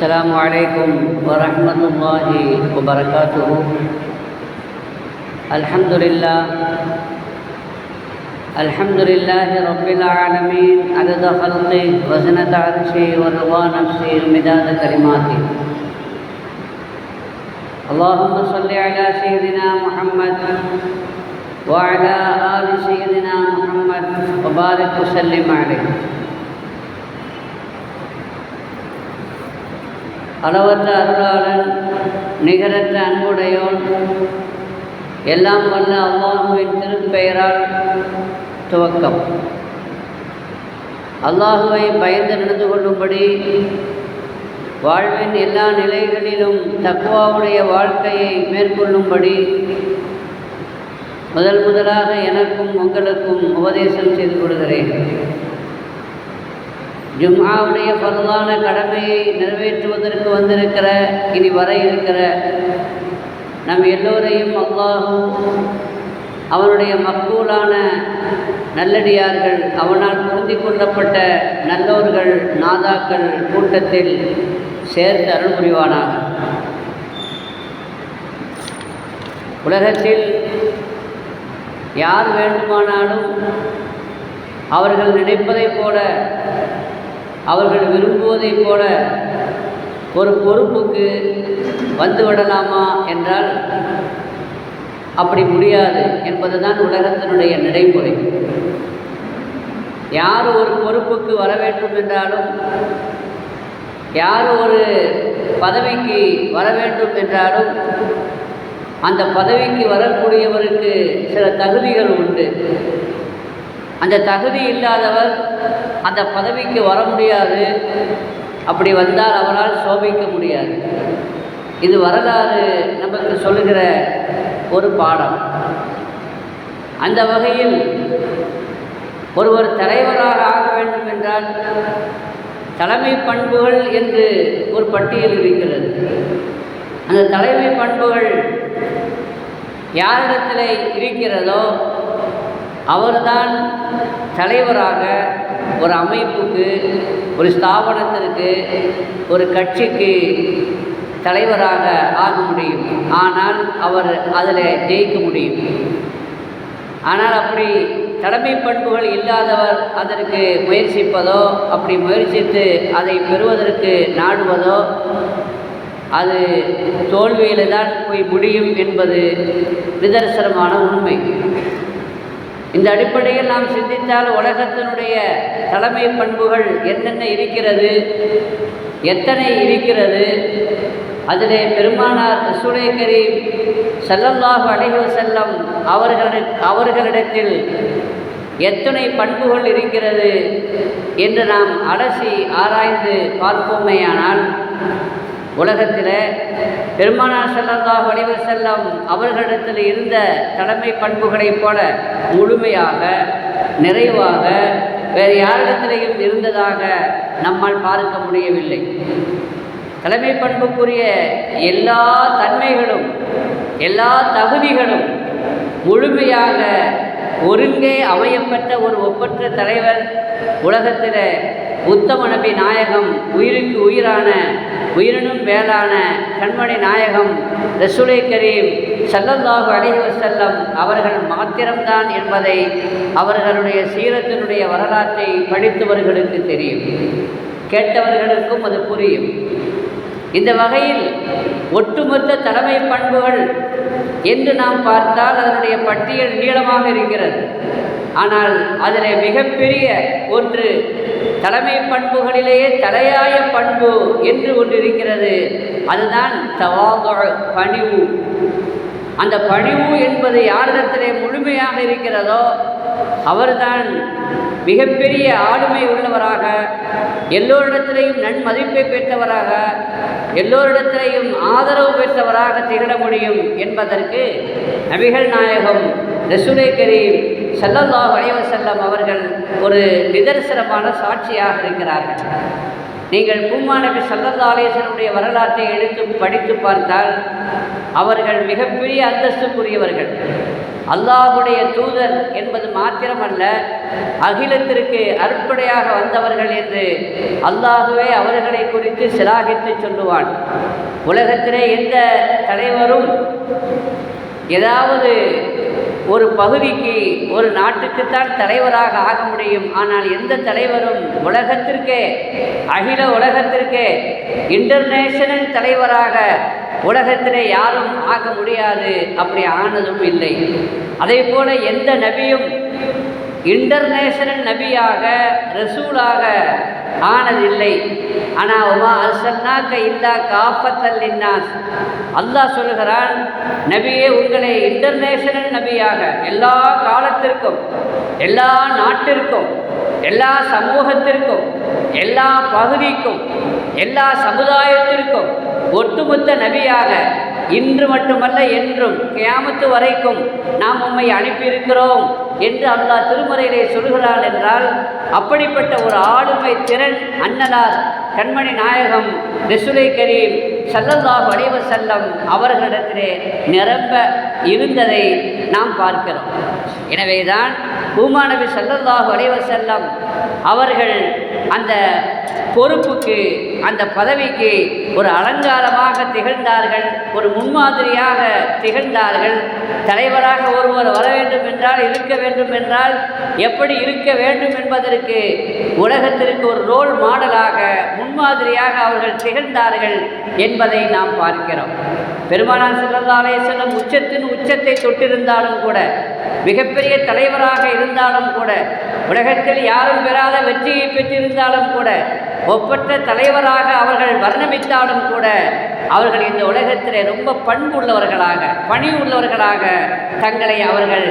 السلام عليكم ورحمة الله وبركاته. الحمد لله. الحمد لله رب العالمين. عدد خلقه وزنة عرشه ورضا نفسه ومداد كلماته. اللهم صل على سيدنا محمد وعلى آل سيدنا محمد وبارك وسلم عليه. அளவற்ற அருளாளன் நிகரற்ற அன்புடையோன் எல்லாம் வல்ல அல்லாஹுவின் திருப்பெயரால் துவக்கம். அல்லாஹுவை பயந்து நடந்து கொள்ளும்படி வாழ்வின் எல்லா நிலைகளிலும் தக்குவாவுடைய வாழ்க்கையை மேற்கொள்ளும்படி முதல் முதலாக எனக்கும் உங்களுக்கும் உபதேசம் செய்து கொள்கிறேன். ஜும்மாவுடைய பரவான கடமையை நிறைவேற்றுவதற்கு வந்திருக்கிற இனி வர இருக்கிற நம் எல்லோரையும் அல்லாஹும் அவனுடைய மக்கூலான நல்லடியார்கள் அவனால் பொருந்தி கொள்ளப்பட்ட நல்லோர்கள் நாதாக்கள் கூட்டத்தில் சேர்த்து அருள் புரிவானாக. உலகத்தில் யார் வேண்டுமானாலும் அவர்கள் நினைப்பதைப் போல அவர்கள் விரும்புவதைப் போல ஒரு பொறுப்புக்கு வந்து விடலாமா என்றால் அப்படி முடியாது என்பதுதான் உலகத்தினுடைய நடைமுறை. யார் ஒரு பொறுப்புக்கு வர வேண்டும் என்றாலும் யார் ஒரு பதவிக்கு வர வேண்டும் என்றாலும் அந்த பதவிக்கு வரக்கூடியவருக்கு சில தகுதிகள் உண்டு. அந்த தகுதி இல்லாதவர் அந்த பதவிக்கு வர முடியாது. அப்படி வந்தால் அவரால் சோபிக்க முடியாது. இது வரலாறு நமக்கு சொல்லுகிற ஒரு பாடம். அந்த வகையில் ஒருவர் தலைவராக ஆக வேண்டும் என்றால் தலைமை பண்புகள் என்று ஒரு பட்டியல் இருக்கிறது. அந்த தலைமை பண்புகள் யாரிடத்தில் இருக்கிறதோ அவர்தான் தலைவராக ஒரு அமைப்புக்கு ஒரு ஸ்தாபனத்திற்கு ஒரு கட்சிக்கு தலைவராக ஆக முடியும். ஆனால் அவர் அதில் ஜெயிக்க முடியும். ஆனால் அப்படி தலைமை பண்புகள் இல்லாதவர் அதற்கு முயற்சிப்பதோ அப்படி முயற்சித்து அதை பெறுவதற்கு நாடுவதோ அது தோல்வியில் தான் போய் முடியும் என்பது நிதர்சனமான உண்மை. இந்த அடிப்படையில் நாம் சிந்தித்தால் உலகத்தினுடைய தலைமை பண்புகள் என்னென்ன இருக்கிறது எத்தனை இருக்கிறது அதிலே பெருமானார் ரசூலை கரீம் சல்லல்லாஹு செல்லம் அவர்களிட அவர்களிடத்தில் எத்தனை பண்புகள் இருக்கிறது என்று நாம் அலசி ஆராய்ந்து பார்ப்போமேயானால் உலகத்தில் பெருமானார் செல்லல்லாஹ் வடிவ செல்லம் அவர்களிடத்தில் இருந்த தலைமை பண்புகளைப் போல முழுமையாக நிறைவாக வேறு யாரிடத்திலையும் இருந்ததாக நம்மால் பார்க்க முடியவில்லை. தலைமை பண்புக்குரிய எல்லா தன்மைகளும் எல்லா தகுதிகளும் முழுமையாக ஒருங்கே அமையப்பட்ட ஒரு ஒப்பற்ற தலைவர் உலகத்தில் உத்தம நபி நாயகம் உயிருக்கு உயிரான உயிரினும் மேலான கண்மணி நாயகம் ரசூலை கரீம் சல்லல்லாஹு அலைஹி வசல்லம் அவர்கள் மாத்திரம்தான் என்பதை அவர்களுடைய சீரத்தினுடைய வரலாற்றை படித்தவர்களுக்கு தெரியும். கேட்டவர்களுக்கும் அது புரியும். இந்த வகையில் ஒட்டுமொத்த தலைமை பண்புகள் என்று நாம் பார்த்தால் அதனுடைய பட்டியல் நீளமாக இருக்கிறது. ஆனால் அதில் மிகப்பெரிய ஒன்று தலைமை பண்புகளிலேயே தலையாய பண்பு என்று ஒன்று இருக்கிறது. அதுதான் தவாக பணிவு. அந்த பணிவு என்பது யாரிடத்திலே முழுமையாக இருக்கிறதோ அவர்தான் மிகப்பெரிய ஆளுமை உள்ளவராக எல்லோரிடத்திலையும் நன்மதிப்பை பெற்றவராக எல்லோரிடத்திலையும் ஆதரவு பெற்றவராக திகழ முடியும் என்பதற்கு நபிகள் நாயகம் ரசூலை கரீம் சல்லல்லா வயவ செல்லம் அவர்கள் ஒரு நிதர்சனமான சாட்சியாக இருக்கிறார்கள். நீங்கள் பூமாநபி சல்லல்லாலேசனுடைய வரலாற்றை எடுத்து படித்து பார்த்தால் அவர்கள் மிகப்பெரிய அந்தஸ்துக்குரியவர்கள். அல்லாஹுடைய தூதர் என்பது மாத்திரமல்ல அகிலத்திற்கு அற்படையாக வந்தவர்கள் என்று அல்லாஹுவே அவர்களை குறித்து சிலாகித்து சொல்லுவான். உலகத்திலே எந்த தலைவரும் ஏதாவது ஒரு பகுதிக்கு ஒரு நாட்டுக்குத்தான் தலைவராக ஆக முடியும். ஆனால் எந்த தலைவரும் உலகத்திற்கே அகில உலகத்திற்கே இன்டர்நேஷனல் தலைவராக உலகத்திலே யாரும் ஆக முடியாது. அப்படி ஆனதும் இல்லை. அதே போல எந்த நபியும் இன்டர்நேஷனல் நபியாக ரசூலாக ஆனதில்லை. ஆனால் உமா அசன்னாக்க இல்லா காப்பத்தல் இன்னாஸ் அல்லாஹ் சொல்கிறான் நபியே உங்களை இன்டர்நேஷனல் நபியாக எல்லா காலத்திற்கும் எல்லா நாட்டிற்கும் எல்லா சமூகத்திற்கும் எல்லா பகுதிக்கும் எல்லா சமுதாயத்திற்கும் ஒட்டுமொத்த நபியாக இன்று மட்டுமல்ல என்றும் கியாமத்து வரைக்கும் நாம் உம்மை அனுப்பியிருக்கிறோம் என்று அல்லாஹ் திருமறையிலே சொல்கிறான் என்றால் அப்படிப்பட்ட ஒரு ஆளுமை திறன் அன்னலார் கண்மணி நாயகம் ரிசுலை கரீம் சல்லல்லாஹு அலைவ செல்லம் அவர்களிடத்திலே நிரம்ப இருந்ததை நாம் பார்க்கிறோம். எனவேதான் பூமா நபி சல்லல்லாஹு செல்லம் அவர்கள் அந்த பொறுப்புக்கு அந்த பதவிக்கு ஒரு அலங்காரமாக திகழ்ந்தார்கள் ஒரு முன்மாதிரியாக திகழ்ந்தார்கள். தலைவராக ஒருவர் வர வேண்டும் என்றால் இருக்க வேண்டும் என்றால் எப்படி இருக்க வேண்டும் என்பதற்கு உலகத்திற்கு ஒரு ரோல் மாடலாக முன்மாதிரியாக அவர்கள் திகழ்ந்தார்கள் என்பதை நாம் பார்க்கிறோம். பெருமானார் செல்லந்தாலே செல்லும் உச்சத்தின் உச்சத்தை தொட்டிருந்தாலும் கூட மிகப்பெரிய தலைவராக இருந்தாலும் கூட உலகத்தில் யாரும் பெறாத வெற்றியை பெற்றிருந்தாலும் கூட ஒப்பற்ற தலைவராக அவர்கள் வர்ணமித்தாலும் கூட அவர்கள் இந்த உலகத்திலே ரொம்ப பண்பு உள்ளவர்களாக பணி உள்ளவர்களாக தங்களை அவர்கள்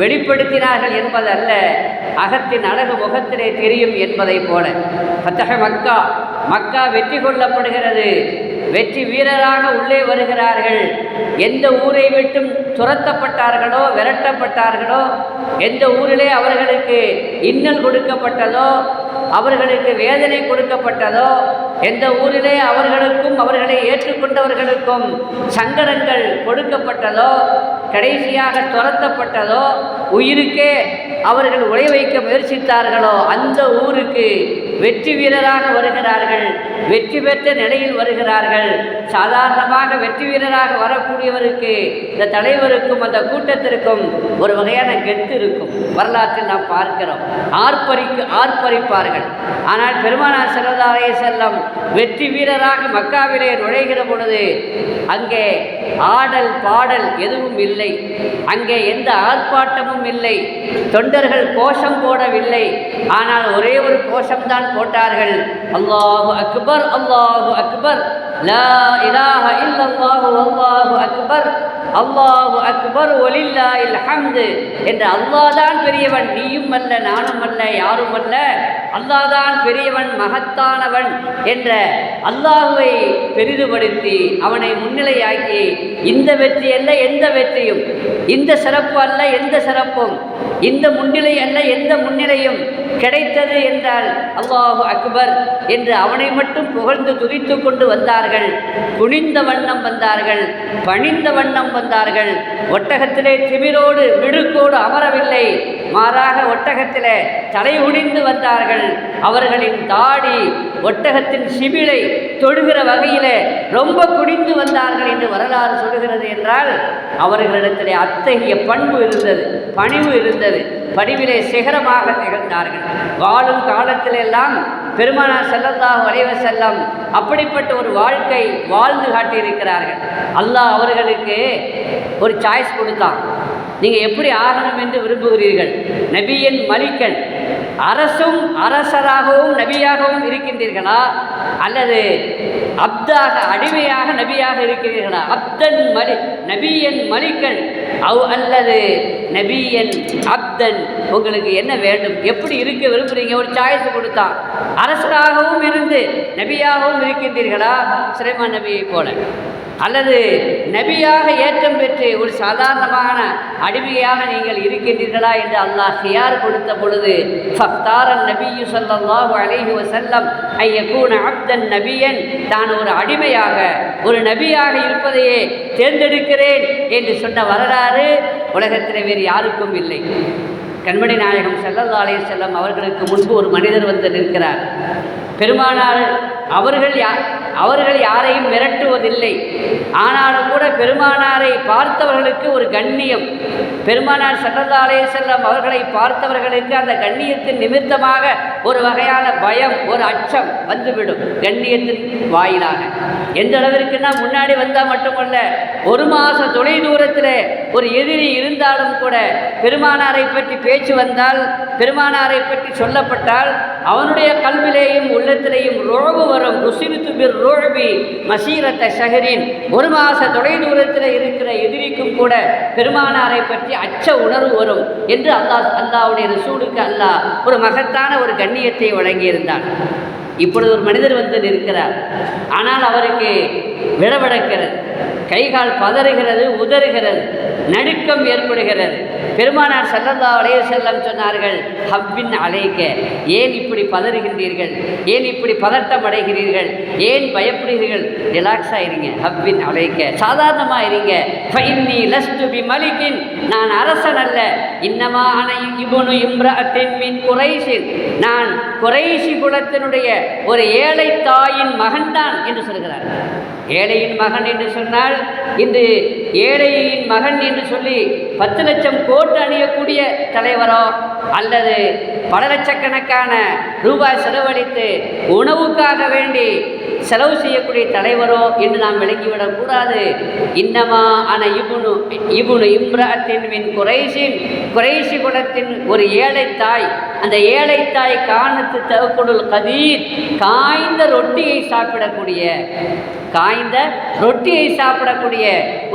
வெளிப்படுத்தினார்கள் என்பதல்ல அகத்தின் அழகு முகத்திலே தெரியும் என்பதைப் போல. அத்தக மக்கா மக்கா வெற்றி கொள்ளப்படுகிறது. வெற்றி வீரராக உள்ளே வருகிறார்கள். எந்த ஊரை விட்டும் துரத்தப்பட்டார்களோ விரட்டப்பட்டார்களோ எந்த ஊரிலே அவர்களுக்கு இன்னல் கொடுக்கப்பட்டதோ அவர்களுக்கு வேதனை கொடுக்கப்பட்டதோ எந்த ஊரிலே அவர்களுக்கும் அவர்களை ஏற்றுக்கொண்டவர்களுக்கும் சங்கடங்கள் கொடுக்கப்பட்டதோ கடைசியாக துரத்தப்பட்டதோ உயிருக்கே அவர்கள் உழை வைக்க முயற்சித்தார்களோ அந்த ஊருக்கு வெற்றி வீரராக வருகிறார்கள் வெற்றி பெற்ற நிலையில் வருகிறார்கள். சாதாரணமாக வெற்றி வீரராக வரக்கூடியவருக்கு இந்த தலைவர் தலைவருக்கும் அந்த கூட்டத்திற்கும் ஒரு வகையான கெத்து இருக்கும். வரலாற்றில் நாம் பார்க்கிறோம். ஆர்ப்பரிக்கு ஆர்ப்பரிப்பார்கள். ஆனால் பெருமானார் சிறதாலய செல்லம் வெற்றி வீரராக மக்காவிலே நுழைகிற பொழுது அங்கே ஆடல் பாடல் எதுவும் இல்லை. அங்கே எந்த ஆர்ப்பாட்டமும் இல்லை. தொண்டர்கள் கோஷம் போடவில்லை. ஆனால் ஒரே ஒரு கோஷம்தான் போட்டார்கள். அல்லாஹு அக்பர் அல்லாஹு அக்பர். لا إله إلا الله والله அக்பர் அல்லாஹு அக்பர் ஒலில்லா இல்ஹம்து என்று என்ற அல்லாஹ் தான் பெரியவன். நீயும் அல்ல நானும் அல்ல யாரும் அல்ல. அல்லாஹ் தான் பெரியவன் மகத்தானவன் என்ற அல்லாஹுவை பெரிதுபடுத்தி அவனை முன்னிலையாக்கி இந்த வெற்றி அல்ல எந்த வெற்றியும். இந்த சிறப்பு அல்ல எந்த சிறப்பும். இந்த முன்னிலை அல்ல எந்த முன்னிலையும் கிடைத்தது என்றால் அல்லாஹு அக்பர் என்று அவனை மட்டும் புகழ்ந்து துதித்து கொண்டு வந்தார்கள். குனிந்த வண்ணம் வந்தார்கள் பணிந்த வண்ணம் வந்தார்கள். ஒட்டகத்திலே திமிரோடு மிடுக்கோடு அமரவில்லை. மாறாக ஒட்டகத்தில் தலை உடிந்து வந்தார்கள். அவர்களின் தாடி ஒட்டகத்தின் சிபிலை தொடுகிற வகையில் ரொம்ப குடிந்து வந்தார்கள் என்று வரலாறு சொல்கிறது என்றால் அவர்களிடத்திலே அத்தகைய பண்பு இருந்தது பணிவு இருந்தது. படிவிலே சிகரமாக திகழ்ந்தார்கள். வாழும் காலத்திலெல்லாம் பெருமானார் செல்லல்லாஹு வரைவ செல்லம் அப்படிப்பட்ட ஒரு வாழ்க்கை வாழ்ந்து காட்டியிருக்கிறார்கள். அல்லாஹ் அவர்களுக்கு ஒரு சாய்ஸ் கொடுத்தான். நீங்கள் எப்படி ஆகணும் என்று விரும்புகிறீர்கள்? நபியின் மலிக்கன் அரசும் அரசராகவும் நபியாகவும் இருக்கின்றீர்களா? அல்லது அப்தாக அடிமையாக நபியாக இருக்கிறீர்களா? அப்தன் மலி நபியன் மலிக்கன் அவ் அல்லது நபியன் அப்தன். உங்களுக்கு என்ன வேண்டும்? எப்படி இருக்க விரும்புகிறீங்க ஒரு சாய்ஸ் கொடுத்தான். அரசராகவும் இருந்து நபியாகவும் இருக்கின்றீர்களா? சிறைமா நபியை போல. அல்லது நபியாக ஏற்றம் பெற்று ஒரு சாதாரணமான அடிமையாக நீங்கள் இருக்கின்றீர்களா என்று அல்லாஹ் ஹியார் கொடுத்த பொழுது ஃபக்தாரன் நபியு சல்லாஹு அலைஹி வசல்லம் ஐயக்கூன் அப்தன் நபியன் தான் ஒரு அடிமையாக ஒரு நபியாக இருப்பதையே தேர்ந்தெடுக்கிறேன் என்று சொன்ன வரலாறு உலகத்தில் வேறு யாருக்கும் இல்லை. கண்மணி நாயகம் செல்லல்லாலே செல்லம் அவர்களுக்கு முன்பு ஒரு மனிதர் வந்து நிற்கிறார். பெருமானார் அவர்கள் யா அவர்கள் யாரையும் மிரட்டுவதில்லை. ஆனாலும் கூட பெருமானாரை பார்த்தவர்களுக்கு ஒரு கண்ணியம். பெருமானார் ஸல்லல்லாஹு செல்லம் அவர்களை பார்த்தவர்களுக்கு அந்த கண்ணியத்தின் நிமித்தமாக ஒரு வகையான பயம் ஒரு அச்சம் வந்துவிடும் கண்ணியத்தின் வாயிலாக. எந்த அளவிற்குன்னா முன்னாடி வந்தால் மட்டுமல்ல ஒரு மாதம் தொலை தூரத்தில் ஒரு எதிரி இருந்தாலும் கூட பெருமானாரை பற்றி பேச்சு வந்தால் பெருமானாரை பற்றி சொல்லப்பட்டால் அவனுடைய கல்விலேயும் உள்ளத்திலேயும் ரோபு வரும். குசிறுத்து பிர் ரோபி மசீரத்த ஷஹரின். ஒரு மாத தொலை தூரத்தில் இருக்கிற எதிரிக்கும் கூட பெருமானாரை பற்றி அச்ச உணர்வு வரும் என்று அல்லாஹ் அல்லாவுடைய ரசூலுக்கு அல்லாஹ் ஒரு மகத்தான ஒரு கண்ணியத்தை வழங்கியிருந்தான். இப்பொழுது ஒரு மனிதர் வந்து நிற்கிறார். ஆனால் அவருக்கு விடவடக்கிறது. கை கால் பதறுகிறது உதறுகிறது நடுக்கம் ஏற்படுகிறது. பெருமானார் சல்லல்லா அலைய செல்லம் சொன்னார்கள் ஹவ்வின் அலைக்க ஏன் இப்படி பதறுகின்றீர்கள்? ஏன் இப்படி பதட்டம் அடைகிறீர்கள்? ஏன் பயப்படுகிறீர்கள்? ரிலாக்ஸாக இருங்க ஹவ்வின் அலைக்க சாதாரணமாக இருங்க. ஃபைன்னி லஸ்து பி மலிக்கின். நான் அரசன் அல்ல. இன்னமா இபுனு இம்ரஅத்தின் மின் குறைஷின். நான் குறைஷி குலத்தினுடைய ஒரு ஏழை தாயின் மகன்தான் என்று சொல்கிறார். ஏழையின் மகன் என்று சொன்னால் இன்று ஏழையின் மகன் என்று சொல்லி பத்து லட்சம் கோடி கோட்டு அணியக்கூடிய தலைவரோ அல்லது பல லட்சக்கணக்கான ரூபாய் செலவழித்து உணவுக்காக வேண்டி செலவு செய்யக்கூடிய தலைவரோ என்று நாம் விளங்கிவிடக்கூடாது. இன்னமா ஆன இபுனு இபுனு இம்ராத்தின் மின் குறைசின் குறைசி குலத்தின் ஒரு ஏழை தாய். அந்த ஏழை தாய் காணத்து தவக்குடல் கதீர் காய்ந்த ரொட்டியை சாப்பிடக்கூடிய காய்ந்த ரொட்டியை சாப்பிடக்கூடிய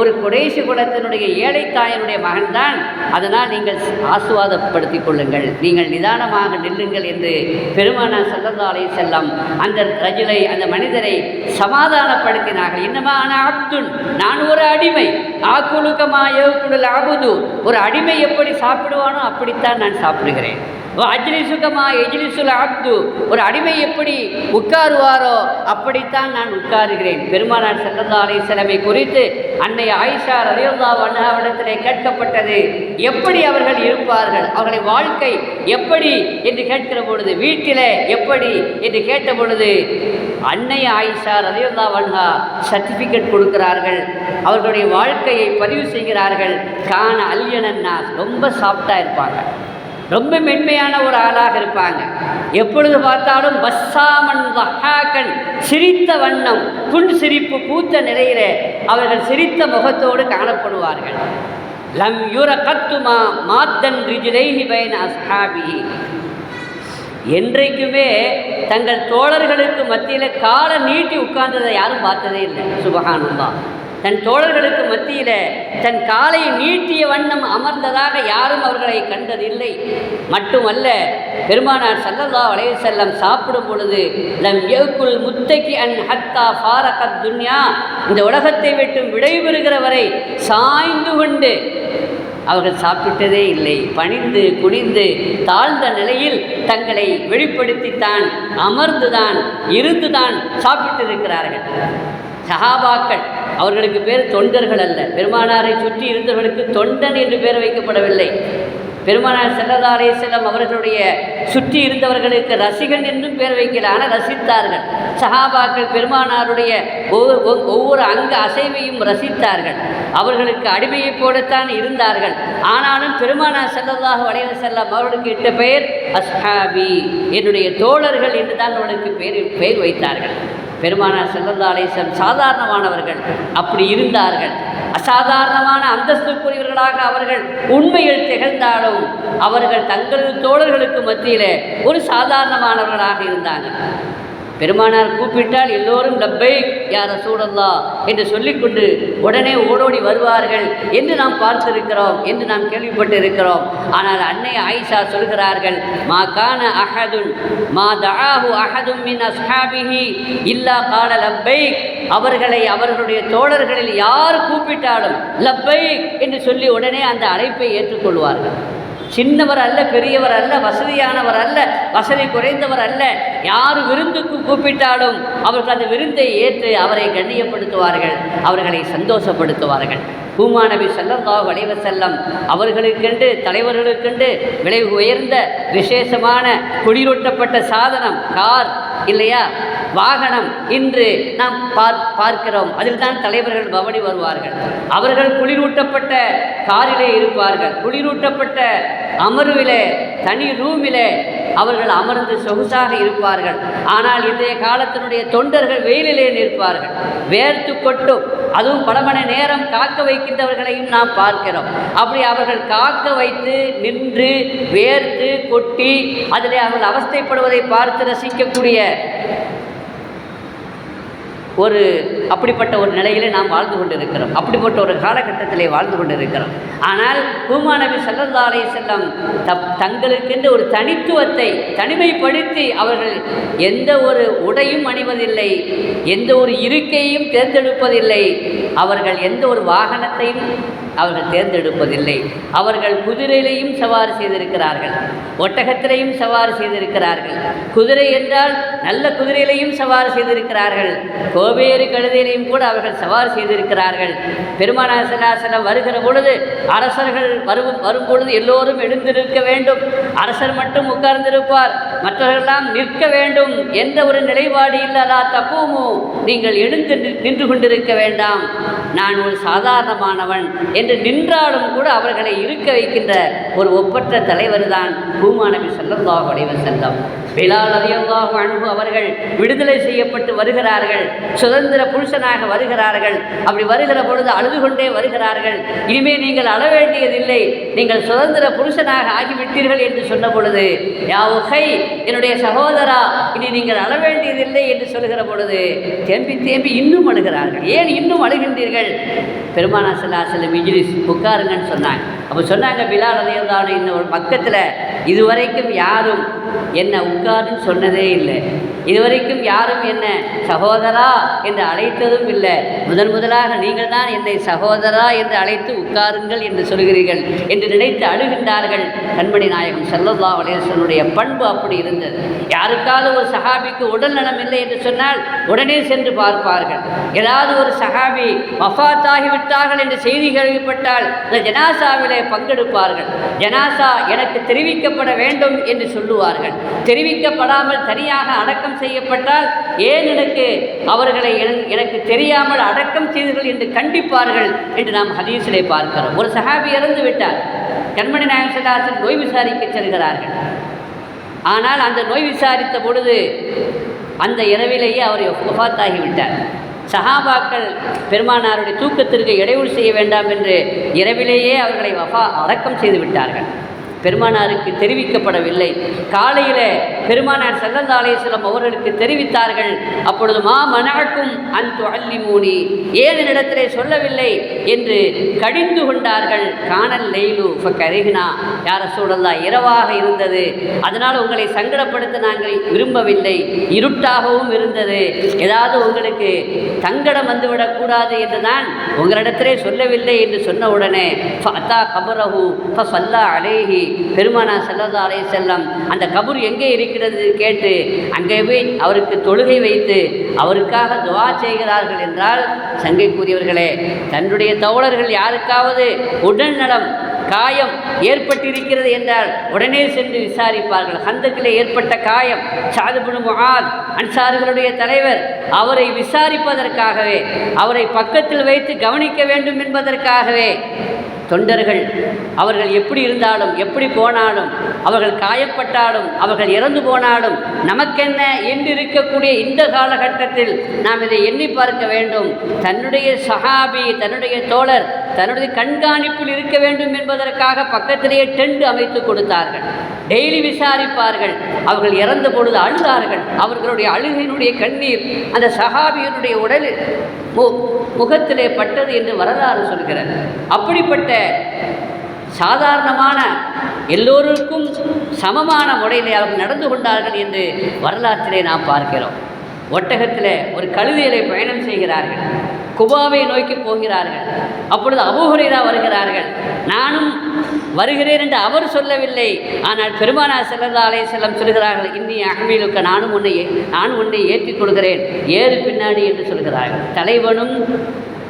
ஒரு குறைசி குலத்தினுடைய ஏழை தாயினுடைய மகன்தான். அதனால் நீங்கள் ஆசுவாதப்படுத்திக் கொள்ளுங்கள். நீங்கள் நிதானமாக நில்லுங்கள் என்று பெருமானா செல்லந்தாலை செல்லம் அந்த ரஜிலை அந்த மனிதரை சமாதானப்படுத்தினார்கள். இன்னமான அப்துன் நான் ஒரு அடிமை. ஆக்குலுக்கமா ஆகுது ஒரு அடிமை எப்படி சாப்பிடுவானோ அப்படித்தான் நான் சாப்பிடுகிறேன். அஜ்லிசுகமா எஜ்லிசுல் அப்து. ஒரு அடிமை எப்படி உட்காருவாரோ அப்படித்தான் நான் உட்காருகிறேன். பெருமானார் செல்லல்லா அலைஹிஸ்ஸலாமை குறித்து அன்னை ஆயிஷா ரவியுல்லா வண்ணாவிடத்திலே கேட்கப்பட்டது. எப்படி அவர்கள் இருப்பார்கள்? அவர்களை வாழ்க்கை எப்படி என்று கேட்கிற பொழுது வீட்டிலே எப்படி என்று கேட்ட பொழுது அன்னை ஆயிஷா ரலியல்லா வன்ஹா சர்டிஃபிகேட் கொடுக்கிறார்கள். அவர்களுடைய வாழ்க்கையை பதிவு செய்கிறார்கள். காண அல்யனன்னா ரொம்ப சாஃப்டாக இருப்பாங்க. ரொம்ப மென்மையான ஒரு ஆளாக இருப்பாங்க. எப்பொழுது பார்த்தாலும் பஸ்ஸாமன் வஹாக்கன் சிரித்த வண்ணம் புன் சிரிப்பு பூத்த நிலையில அவர்கள் சிரித்த முகத்தோடு காணப்படுவார்கள். லம் யுர கத்துமா மாத்தன் ரிஜுலைஹி பைன அஸ்ஹாபி. என்றைக்குமே தங்கள் தோழர்களுக்கு மத்தியில் காலை நீட்டி உட்கார்ந்ததை யாரும் பார்த்ததே இல்லை. சுபகானந்தான் தன் தோழர்களுக்கு மத்தியில் தன் காலை நீட்டிய வண்ணம் அமர்ந்ததாக யாரும் அவர்களை கண்டதில்லை. மட்டுமல்ல பெருமானார் சல்லல்லா வளைய செல்லம் சாப்பிடும் பொழுது லம் எவ்குல் முத்தகி அன் ஹத்தா ஃபாரகத் துன்யா இந்த உலகத்தை விட்டு விடைபெறுகிற வரை சாய்ந்து கொண்டு அவர்கள் சாப்பிட்டதே இல்லை. பணிந்து குனிந்து தாழ்ந்த நிலையில் தங்களை வெளிப்படுத்தித்தான் அமர்ந்துதான் இருந்துதான் சாப்பிட்டிருக்கிறார்கள். சஹாபாக்கள் அவர்களுக்கு பேர் தொண்டர்கள் அல்ல. பெருமானாரை சுற்றி இருந்தவர்களுக்கு தொண்டன் என்று பேர் வைக்கப்படவில்லை. பெருமானார் செல்லதாரே செல்லம் அவர்களுடைய சுற்றி இருந்தவர்களுக்கு ரசிகன் என்றும் பேர் வைக்கல. ஆனால் ரசித்தார்கள். சஹாபாக்கள் பெருமானாருடைய ஒவ்வொரு ஒவ்வொரு அங்க அசைவையும் ரசித்தார்கள். அவர்களுக்கு அடிமையைப் போலத்தான் இருந்தார்கள். ஆனாலும் பெருமானார் செல்லதாக வளைவ செல்லம் அவர்களுக்கு இட்ட பெயர் அஸ்ஹாபி. என்னுடைய தோழர்கள் என்று தான் அவர்களுக்கு பெயர் பெயர் வைத்தார்கள். பெருமானார் செல்லல்லா அலிசம் சாதாரணமானவர்கள். அப்படி இருந்தார்கள். அசாதாரணமான அந்தஸ்துக்குரியவர்களாக அவர்கள் உண்மையில் திகழ்ந்தாலும் அவர்கள் தங்களது தோழர்களுக்கு மத்தியில் ஒரு சாதாரணமானவர்களாக இருந்தாங்க. பெருமானார் கூப்பிட்டால் எல்லோரும் லப்பை யார சூடல்லா என்று சொல்லிக்கொண்டு உடனே ஓடோடி வருவார்கள். என்று நாம் பார்த்திருக்கிறோம் என்று நாம் கேள்விப்பட்டு இருக்கிறோம் ஆனால் அன்னை ஆயிஷா சொல்கிறார்கள் மா கான அஹதுன் மா தஆஹு அஹதும் மின் அஸ்ஹாபிஹி இல்லா கால லப்பை. அவர்களை அவர்களுடைய தோழர்களில் யார் கூப்பிட்டாலும் லப்பை என்று சொல்லி உடனே அந்த அழைப்பை ஏற்றுக்கொள்வார்கள். சின்னவர் அல்ல பெரியவர் அல்ல வசதியானவர் அல்ல வசதி குறைந்தவர் அல்ல. யார் விருந்துக்கு கூப்பிட்டாலும் அவர்கள் அந்த விருந்தை ஏற்று அவரை கண்ணியப்படுத்துவார்கள் அவர்களை சந்தோஷப்படுத்துவார்கள். பூமானவி நபி வளைவ செல்லம் அவர்களுக்கென்று தலைவர்களுக்கென்று விலை உயர்ந்த விசேஷமான குளிரூட்டப்பட்ட சாதனம் கார் இல்லையா? வாகனம் இன்று நாம் பார் பார்க்கிறோம். அதில் தான் தலைவர்கள் பவனி வருவார்கள். அவர்கள் குளிரூட்டப்பட்ட காரிலே இருப்பார்கள். குளிரூட்டப்பட்ட அமர்விலே தனி ரூமிலே அவர்கள் அமர்ந்து சொகுசாக இருப்பார்கள். ஆனால் இன்றைய காலத்தினுடைய தொண்டர்கள் வெயிலிலே நிற்பார்கள். வேர்த்து கொட்டும். அதுவும் பல மணி நேரம் காக்க வைக்கின்றவர்களையும் நாம் பார்க்கிறோம். அப்படி அவர்கள் காக்க வைத்து நின்று வேர்த்து கொட்டி அதிலே அவர்கள் அவஸ்தைப்படுவதை பார்த்து ரசிக்கக்கூடிய ஒரு அப்படிப்பட்ட ஒரு நிலையிலே நாம் வாழ்ந்து கொண்டிருக்கிறோம். அப்படிப்பட்ட ஒரு காலகட்டத்திலே வாழ்ந்து கொண்டிருக்கிறோம். ஆனால் பூமாநபி நபி ஸல்லல்லாஹு செல்லம் தப் தங்களுக்கென்று ஒரு தனித்துவத்தை தனிமைப்படுத்தி அவர்கள் எந்த ஒரு உடையும் அணிவதில்லை எந்த ஒரு இருக்கையும் தேர்ந்தெடுப்பதில்லை. அவர்கள் எந்த ஒரு வாகனத்தையும் அவர்கள் தேர்ந்தெடுப்பதில்லை. அவர்கள் குதிரையிலையும் சவாரி செய்திருக்கிறார்கள். ஒட்டகத்திலையும் சவாரி செய்திருக்கிறார்கள். குதிரை என்றால் நல்ல குதிரையிலையும் சவாரி செய்திருக்கிறார்கள். கோவேறு கழுதையிலையும் கூட அவர்கள் சவாரி செய்திருக்கிறார்கள். பெருமானாசலாசலம் வருகிற பொழுது அரசர்கள் வரும் வரும் பொழுது எல்லோரும் எழுந்திருக்க வேண்டும். அரசர் மட்டும் உட்கார்ந்திருப்பார். மற்றவர்களெல்லாம் நிற்க வேண்டும் எந்த ஒரு நிலைப்பாடு இல்லலா தப்புமோ நீங்கள் எழுந்து நின்று கொண்டிருக்க வேண்டாம். நான் ஒரு சாதாரணமானவன். என்று நின்றாலும் கூட அவர்களை இருக்க வைக்கின்ற ஒரு ஒப்பற்ற தலைவர் தான் பூமானபி நபி ஸல்லல்லாஹு அலைஹி பிலால் ரலியல்லாஹு அன்ஹு அவர்கள் விடுதலை செய்யப்பட்டு வருகிறார்கள் சுதந்திர புருஷனாக வருகிறார்கள். அப்படி வருகிற பொழுது அழுது கொண்டே வருகிறார்கள். இனிமே நீங்கள் அழ வேண்டியதில்லை நீங்கள் சுதந்திர புருஷனாக ஆகிவிட்டீர்கள் என்று சொன்ன பொழுது யா உஹை என்னுடைய சகோதரா இனி நீங்கள் அழ வேண்டியதில்லை என்று சொல்கிற பொழுது தேம்பி தேம்பி இன்னும் அழுகிறார்கள். ஏன் இன்னும் அழுகின்றீர்கள்? பெருமானா சல்லா செல்லம் உட்காருங்கன்னு சொன்னாங்க. அப்போ சொன்னாங்க பிலால் அதையந்தான இந்த ஒரு பக்கத்தில் இதுவரைக்கும் யாரும் என்னை உட்காருன்னு சொன்னதே இல்லை. இதுவரைக்கும் யாரும் என்ன சகோதரா என்று அழைத்ததும் இல்லை. முதன் முதலாக நீங்கள் தான் என்னை சகோதரா என்று அழைத்து உட்காருங்கள் என்று சொல்கிறீர்கள் என்று நினைத்து அழுகின்றார்கள். கண்மணி நாயகம் செல்லல்லா வலேசனுடைய பண்பு அப்படி இருந்தது. யாருக்காவது ஒரு சஹாபிக்கு உடல் நலம் இல்லை என்று சொன்னால் உடனே சென்று பார்ப்பார்கள். ஏதாவது ஒரு சஹாபி வஃபாத்தாகிவிட்டார்கள் என்று செய்தி கேள்விப்பட்டால் அந்த ஜனாசாவிலே பங்கெடுப்பார்கள். ஜனாசா எனக்கு தெரிவிக்கப்பட வேண்டும் என்று சொல்லுவார்கள். தெரிவிக்கப்படாமல் தனியாக அடக்கம் செய்யப்பட்டால் ஏன் எனக்கு அவர்களை எனக்கு தெரியாமல் அடக்கம் செய்தீர்கள் என்று கண்டிப்பார்கள் என்று நாம் ஹதீஸிலே பார்க்கிறோம். ஒரு சஹாபி இறந்து விட்டார். கண்மணி நாயகம் நோய் விசாரிக்க செல்கிறார்கள். ஆனால் அந்த நோய் விசாரித்த பொழுது அந்த இரவிலேயே அவர் வஃபாத்தாகிவிட்டார் சஹாபாக்கள் பெருமானாருடைய தூக்கத்திற்கு இடையூறு செய்ய வேண்டாம் என்று இரவிலேயே அவர்களை வஃபா அடக்கம் செய்து விட்டார்கள். பெருமானாருக்கு தெரிவிக்கப்படவில்லை. காலையில் பெருமானார் சங்கந்தாலேஸ்வரம் அவர்களுக்கு தெரிவித்தார்கள். அப்பொழுது மா மனாக்கும் அந்த அல்லிமூனி ஏது என்னிடத்திலே சொல்லவில்லை என்று கடிந்து கொண்டார்கள். காணல் லெய்லு கருகினா யார சூழல்லா இரவாக இருந்தது. அதனால் உங்களை சங்கடப்படுத்த நாங்கள் விரும்பவில்லை. இருட்டாகவும் இருந்தது. ஏதாவது உங்களுக்கு சங்கடம் வந்துவிடக்கூடாது என்று என்றுதான் உங்களிடத்திலே சொல்லவில்லை என்று சொன்ன உடனே ஃபத்தா கபரஹு ஃபல்லா அலேஹி. பெருமானா செல்லதா அலைய செல்லம் அந்த கபூர் எங்கே இருக்கிறது கேட்டு அங்கே போய் அவருக்கு தொழுகை வைத்து அவருக்காக துவா செய்கிறார்கள் என்றால் சங்கைக்குரியவர்களே தன்னுடைய தோழர்கள் யாருக்காவது உடல் நலம் காயம் ஏற்பட்டிருக்கிறது என்றால் உடனே சென்று விசாரிப்பார்கள். ஹந்தக்கிலே ஏற்பட்ட காயம் சாதுபுனு முகாத் அன்சார்களுடைய தலைவர் அவரை விசாரிப்பதற்காகவே அவரை பக்கத்தில் வைத்து கவனிக்க வேண்டும் என்பதற்காகவே தொண்டர்கள் அவர்கள் எப்படி இருந்தாலும் எப்படி போனாலும் அவர்கள் காயப்பட்டாலும் அவர்கள் இறந்து போனாலும் நமக்கென்ன என்று இருக்கக்கூடிய இந்த காலகட்டத்தில் நாம் இதை எண்ணி பார்க்க வேண்டும். தன்னுடைய சஹாபி தன்னுடைய தோழர் தன்னுடைய கண்காணிப்பில் இருக்க வேண்டும் என்பதற்காக பக்கத்திலேயே டெண்ட் அமைத்து கொடுத்தார்கள். டெய்லி விசாரிப்பார்கள். அவர்கள் இறந்த பொழுது அழுதார்கள். அவர்களுடைய அழுகையினுடைய கண்ணீர் அந்த சஹாபியனுடைய உடலில் மு முகத்திலே பட்டது என்று வரலாறு சொல்கிறார் அப்படிப்பட்ட சாதாரணமான எல்லோருக்கும் சமமான முறையிலே அவர்கள் நடந்து கொண்டார்கள் என்று வரலாற்றிலே நாம் பார்க்கிறோம். ஒட்டகத்தில் ஒரு கழுதையிலே பயணம் செய்கிறார்கள். குபாவை நோக்கி போகிறார்கள். அப்பொழுது அபூஹுரைரா வருகிறார்கள். நானும் வருகிறேன் என்று அவர் சொல்லவில்லை. ஆனால் பெருமானா செல்லதா அலை செல்லம் சொல்கிறார்கள் இன்னி அகமீலுக்கு நானும் உன்னை நானும் உன்னை ஏற்றிக் கொள்கிறேன். ஏறு பின்னாடி என்று சொல்கிறார்கள். தலைவனும்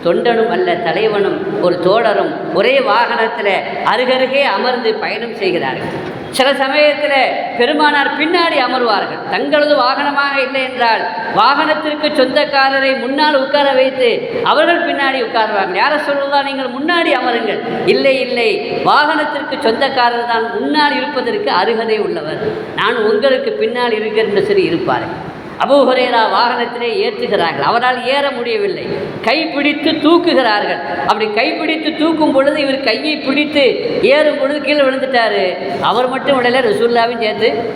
தொண்டனும் அல்ல தலைவனும் ஒரு தோழரும் ஒரே வாகனத்தில் அருகருகே அமர்ந்து பயணம் செய்கிறார்கள். சில சமயத்தில் பெருமானார் பின்னாடி அமர்வார்கள். தங்களது வாகனமாக இல்லை என்றால் வாகனத்திற்கு சொந்தக்காரரை முன்னால் உட்கார வைத்து அவர்கள் பின்னாடி உட்காருவார்கள். யாரை சொல்லுவா நீங்கள் முன்னாடி அமருங்கள். இல்லை இல்லை. வாகனத்திற்கு சொந்தக்காரர் தான் முன்னால் இருப்பதற்கு அருகதை உள்ளவர். நான் உங்களுக்கு பின்னால் இருக்கிறேன் சரி இருப்பார்கள். அபுஹுரேரா வாகனத்திலே ஏற்றுகிறார்கள். அவரால் ஏற முடியவில்லை. கைப்பிடித்து தூக்குகிறார்கள். அப்படி கைப்பிடித்து தூக்கும் பொழுது இவர் கையை பிடித்து ஏறும் பொழுது கீழே விழுந்துட்டாரு. அவர் மட்டும் விடல ரசூல்லாவையும் சேர்த்து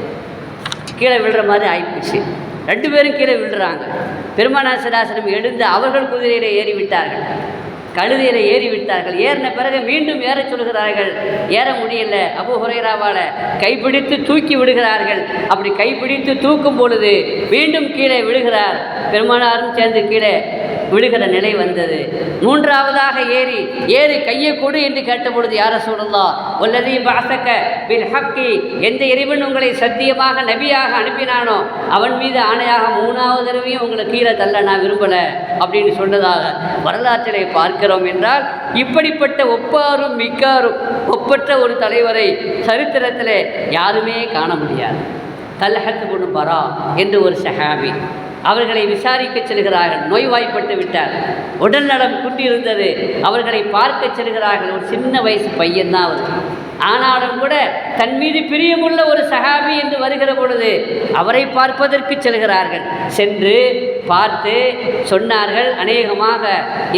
கீழே விழுற மாதிரி ஆயிப்போச்சு. ரெண்டு பேரும் கீழே விழுறாங்க. பெருமானாசராசனம் எழுந்து அவர்கள் குதிரையில் ஏறிவிட்டார்கள். கழுதையில் ஏறி விட்டார்கள் ஏறின பிறகு மீண்டும் ஏறச் சொல்கிறார்கள். ஏற முடியல. அபு ஹுரைராவால் கைப்பிடித்து தூக்கி விடுகிறார்கள். அப்படி கைப்பிடித்து தூக்கும் பொழுது மீண்டும் கீழே விழுகிறார். பெருமானாரும் சேர்ந்து கீழே விழுகிற நிலை வந்தது. மூன்றாவதாக ஏறி ஏறி கையை கொடு என்று கேட்ட பொழுது யார சொல்லலாம் உள்ளதி பாசக்க பின் ஹக்கி எந்த இறைவன் உங்களை சத்தியமாக நபியாக அனுப்பினானோ அவன் மீது ஆணையாக மூணாவது தடவையும் உங்களை கீழே தள்ள நான் விரும்பலை. அப்படின்னு சொன்னதாக வரலாற்றிலே பார்க்கிறோம் என்றால் இப்படிப்பட்ட ஒப்பாரும் மிக்காரும் ஒப்பற்ற ஒரு தலைவரை சரித்திரத்தில் யாருமே காண முடியாது. தல்ஹத் குணு பரா என்று ஒரு சஹாபி அவர்களை விசாரிக்க செல்கிறார்கள். நோய்வாய்ப்பட்டு விட்டார். உடல் நலம் குட்டியிருந்தது அவர்களை பார்க்க செல்கிறார்கள். ஒரு சின்ன வயசு பையன்தான் அவர் ஆனாலும் கூட தன் மீது பிரியமுள்ள ஒரு சகாபி என்று வருகிற பொழுது அவரை பார்ப்பதற்கு செல்கிறார்கள். சென்று பார்த்து சொன்னார்கள் அநேகமாக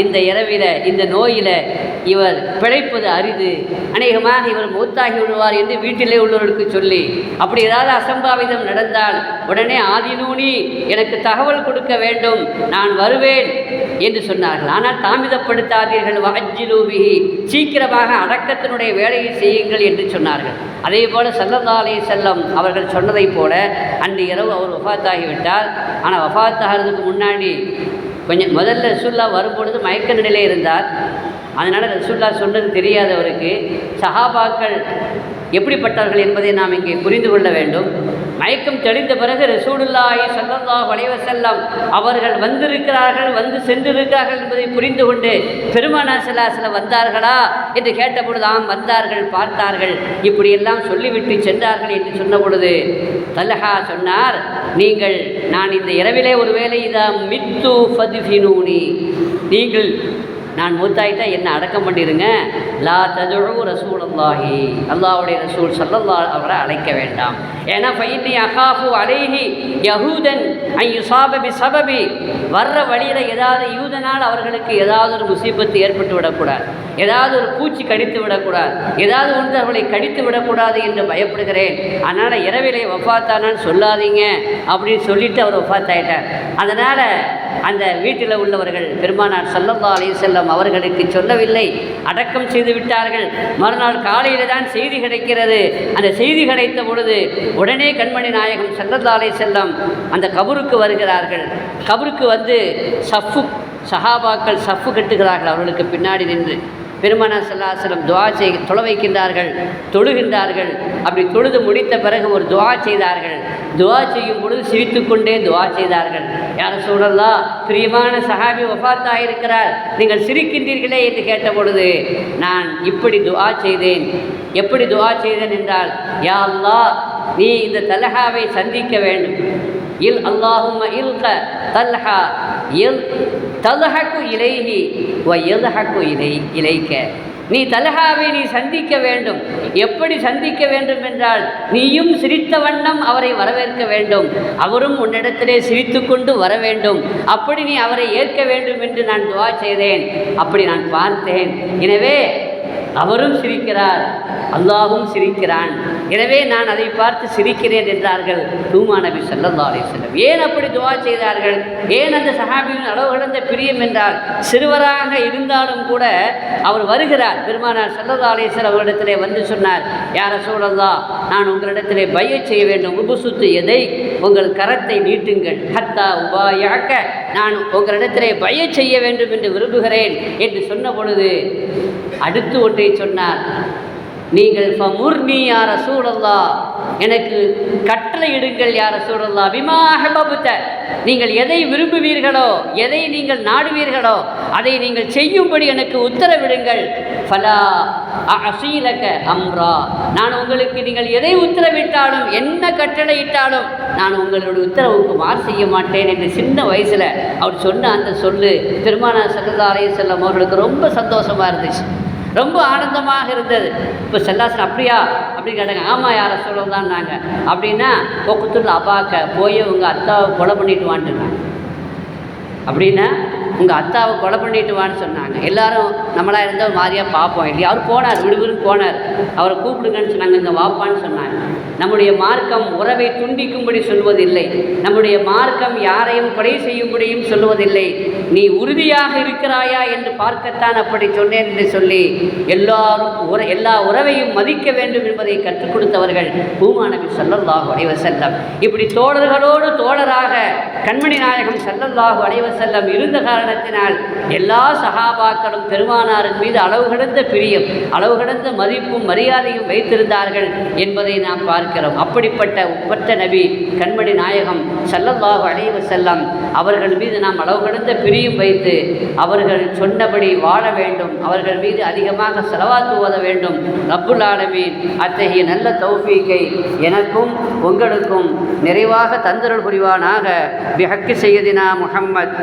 இந்த இரவில இந்த நோயில் இவர் பிழைப்பது அரிது. அநேகமாக இவர் மூத்தாகி விடுவார் என்று வீட்டிலே உள்ளவர்களுக்கு சொல்லி அப்படி ஏதாவது அசம்பாவிதம் நடந்தால் உடனே ஆதினூனி எனக்கு தகவல் கொடுக்க வேண்டும் நான் வருவேன் என்று சொன்னார்கள். ஆனால் தாமிதப்படுத்தாதீர்கள். வகஜிலூபிகி சீக்கிரமாக அடக்கத்தினுடைய வேலையை செய்யுங்கள் என்று சொன்னார்கள். அதே போல செல்லந்தாலே செல்லம் அவர்கள் சொன்னதைப் போல அன்று இரவு அவர் வஃபாத்தாகிவிட்டார் ஆனால் வஃபாத்தாகிறதுக்கு முன்னாடி கொஞ்சம் முதல்ல சுல்லா வரும்பொழுது மயக்க நிலையில் இருந்தார். அதனால் ரசுல்லா சொன்னது தெரியாதவருக்கு சஹாபாக்கள் எப்படிப்பட்டவர்கள் என்பதை நாம் இங்கே புரிந்து கொள்ள வேண்டும். மயக்கம் தெளிந்த பிறகு ரசூலுல்லாஹி ஸல்லல்லாஹு வளைவ செல்லம் அவர்கள் வந்திருக்கிறார்கள் வந்து சென்றிருக்கிறார்கள் என்பதை புரிந்து கொண்டு பெருமானா சில வந்தார்களா என்று கேட்டபொழுது ஆம் வந்தார்கள் பார்த்தார்கள். இப்படியெல்லாம் சொல்லிவிட்டு சென்றார்கள் என்று சொன்ன பொழுது தல்ஹா சொன்னார் நீங்கள் நான் இந்த இரவிலே ஒருவேளை இதா மித்து ஃபதிஃபினூனி. நீங்கள் நான் மூத்தாயிட்டா என்ன அடக்கம் பண்ணிடுங்க? லா தஜழு ரசூல் அல்லாஹி அல்லாஹுடைய ரசூல் சல்லல்லா அவரை அழைக்க வேண்டாம். ஏன்னா ஃபைனி அகாஃபு அலைஹி யஹூதன் ஐ யுசாப சபபி வர்ற வழியில் ஏதாவது யூதனால் அவர்களுக்கு ஏதாவது ஒரு முசீபத்து ஏற்பட்டு விடக்கூடாது. ஏதாவது ஒரு பூச்சி கடித்து விடக்கூடாது. ஏதாவது ஒன்று அவர்களை கடித்து விடக்கூடாது என்று பயப்படுகிறேன். அதனால் இரவிலே வஃபாத்தானான்னு சொல்லாதீங்க. அப்படின்னு சொல்லிட்டு அவர் வஃபாத்தாயிட்டார் அதனால் அந்த வீட்டில் உள்ளவர்கள் பெருமானார் சல்லல்லா அலி செல்லம் அவர்களுக்கு சொல்லவில்லை. அடக்கம் செய்து விட்டார்கள். மறுநாள் காலையில் தான் செய்தி கிடைக்கிறது. அந்த செய்தி கிடைத்த பொழுது உடனே கண்மணி நாயகம் சல்லல்லா அலி செல்லம் அந்த கபருக்கு வருகிறார்கள். கபருக்கு வந்து சஃபு சஹாபாக்கள் சஃப்பு கட்டுகிறார்கள். அவர்களுக்கு பின்னாடி நின்று பெருமானா சல்லாசலம் துவா செய் தொலை வைக்கின்றார்கள் தொழுகின்றார்கள். அப்படி தொழுது முடித்த பிறகு ஒரு துவா செய்தார்கள். துவா செய்யும் பொழுது சிரித்துக்கொண்டே துவா செய்தார்கள். யார சூழல்லா பிரியமான சஹாபி வஃபாத்தாயிருக்கிறார் நீங்கள் சிரிக்கின்றீர்களே என்று கேட்ட பொழுது நான் இப்படி துவா செய்தேன். எப்படி துவா செய்தேன் என்றால் யா அல்லா நீ இந்த தலஹாவை சந்திக்க வேண்டும். இல் அல்லாஹும இல் த தல்ஹா இல் தல்ஹக்கு இலைஹி வ எல்ஹக்கு இலை இலைக்க. நீ தலஹாவை நீ சந்திக்க வேண்டும். எப்படி சந்திக்க வேண்டும் என்றால் நீயும் சிரித்த வண்ணம் அவரை வரவேற்க வேண்டும். அவரும் உன்னிடத்திலே சிரித்து கொண்டு வர வேண்டும். அப்படி நீ அவரை ஏற்க வேண்டும் என்று நான் துவா செய்தேன். அப்படி நான் பார்த்தேன். எனவே அவரும் சிரிக்கிறார். அல்லாஹும் சிரிக்கிறான். எனவே நான் அதை பார்த்து சிரிக்கிறேன் என்றார்கள் தூமா நபி சல்லா அலைஹி ஏன் அப்படி துவா செய்தார்கள்? ஏன் அந்த சஹாபியின் அளவு கடந்த பிரியம் என்றால் சிறுவராக இருந்தாலும் கூட அவர் வருகிறார். பெருமானார் ஸல்லல்லாஹு அலைஹி அவர்களிடத்திலே அவரிடத்திலே வந்து சொன்னார் யார சூழல்லா நான் உங்களிடத்திலே பய செய்ய வேண்டும். உபுசுத்து எதை? உங்கள் கரத்தை நீட்டுங்கள். ஹத்தா உபாயாக்க நான் உங்களிடத்திலே பய செய்ய வேண்டும் என்று விரும்புகிறேன் என்று சொன்ன பொழுது அடுத்து ஒன்றை சொன்னார். நீங்கள் ஃபமுர்னி யார சூழல்லா எனக்கு கட்டளையிடுங்கள் யா ரசூலல்லா பிமா அஹபபுத நீங்கள் எதை விரும்புவீர்களோ எதை நீங்கள் நாடுவீர்களோ அதை நீங்கள் செய்யும்படி எனக்கு உத்தரவிடுங்கள். ஃபலா அசீலக அம்ரா. நான் உங்களுக்கு நீங்கள் எதை உத்தரவிட்டாலும் என்ன கட்டளையிட்டாலும் நான் உங்களுடைய உத்தரவுக்கு மாறு செய்ய மாட்டேன் என்று சின்ன வயசில் அவர் சொன்ன அந்த சொல்லு பெருமானா சல்லல்லாஹு செல்லம் அவர்களுக்கு ரொம்ப சந்தோஷமாக இருந்துச்சு. ரொம்ப ஆனந்தமாக இருந்தது. இப்போ செல்லாசன் அப்படியா? அப்படின்னு கேட்டாங்க ஆமாம் யாரை சொல்லதான் நாங்கள் அப்படின்னா பொக்குத்துல அப்பாக்க போய் உங்கள் அத்தாவை கொலை பண்ணிட்டு வாண்டுனாங்க அப்படின்னா உங்கள் அத்தாவை கொலை பண்ணிட்டு வான்னு சொன்னாங்க. எல்லாரும் நம்மளாக இருந்தால் மாதிரியாக பார்ப்போம். இல்லையா? அவர் போனார் விடுவிடுன்னு போனார். அவரை கூப்பிடுங்கன்னு சொன்னாங்க இங்கே வாப்பான்னு சொன்னாங்க நம்முடைய மார்க்கம் உறவை துண்டிக்கும்படி சொல்வதில்லை. நம்முடைய மார்க்கம் யாரையும் கொலை செய்யும்படியும் சொல்வதில்லை. நீ உறுதியாக இருக்கிறாயா என்று பார்க்கத்தான் அப்படி சொன்னேன் என்று சொல்லி எல்லாரும் உற எல்லா உறவையும் மதிக்க வேண்டும் என்பதை கற்றுக் கொடுத்தவர்கள் பூமானவி ஸல்லல்லாஹு செல்லம் இப்படி தோழர்களோடு தோழராக கண்மணி நாயகம் ஸல்லல்லாஹு அலைஹி செல்லம் இருந்த காரணத்தினால் எல்லா சகாபாக்களும் பெருமானாரின் மீது அளவு கடந்த பிரியம் அளவு கடந்த மதிப்பும் மரியாதையும் வைத்திருந்தார்கள் என்பதை நாம் பார்க்கிறோம். அப்படிப்பட்ட உப்பற்ற நபி கண்மணி நாயகம் ஸல்லல்லாஹு அலைஹி செல்லம் அவர்கள் மீது நாம் அளவு கடந்த பிரியம் வைத்து அவர்கள் சொன்னபடி வாழ வேண்டும் அவர்கள் மீது அதிகமாக செலவாத்து ஓத வேண்டும். ரப்புல் ஆலமீன் அத்தகைய நல்ல தௌஃபீக்கை எனக்கும் உங்களுக்கும் நிறைவாக தந்தருள் புரிவானாக. பிஹக்கி செய்யதினா முஹம்மத்